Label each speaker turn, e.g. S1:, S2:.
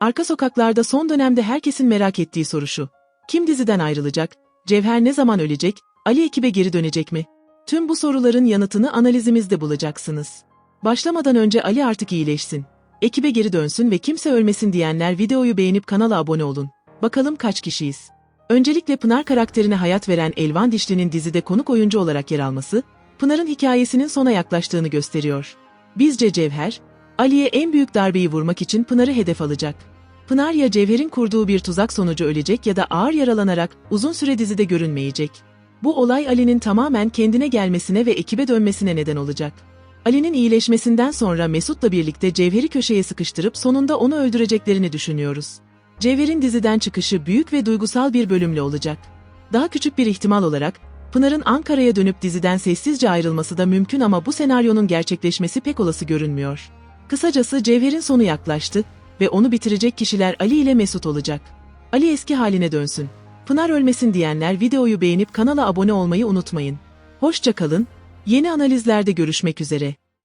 S1: Arka sokaklarda son dönemde herkesin merak ettiği soru şu. Kim diziden ayrılacak? Cevher ne zaman ölecek? Ali ekibe geri dönecek mi? Tüm bu soruların yanıtını analizimizde bulacaksınız. Başlamadan önce Ali artık iyileşsin. Ekibe geri dönsün ve kimse ölmesin diyenler videoyu beğenip kanala abone olun. Bakalım kaç kişiyiz? Öncelikle Pınar karakterine hayat veren Elvan Dişli'nin dizide konuk oyuncu olarak yer alması, Pınar'ın hikayesinin sona yaklaştığını gösteriyor. Bizce Cevher, Ali'ye en büyük darbeyi vurmak için Pınar'ı hedef alacak. Pınar ya Cevher'in kurduğu bir tuzak sonucu ölecek ya da ağır yaralanarak uzun süre dizide görünmeyecek. Bu olay Ali'nin tamamen kendine gelmesine ve ekibe dönmesine neden olacak. Ali'nin iyileşmesinden sonra Mesut'la birlikte Cevher'i köşeye sıkıştırıp sonunda onu öldüreceklerini düşünüyoruz. Cevher'in diziden çıkışı büyük ve duygusal bir bölümle olacak. Daha küçük bir ihtimal olarak, Pınar'ın Ankara'ya dönüp diziden sessizce ayrılması da mümkün ama bu senaryonun gerçekleşmesi pek olası görünmüyor. Kısacası Cevher'in sonu yaklaştı ve onu bitirecek kişiler Ali ile Mesut olacak. Ali eski haline dönsün. Pınar ölmesin diyenler videoyu beğenip kanala abone olmayı unutmayın. Hoşça kalın, yeni analizlerde görüşmek üzere.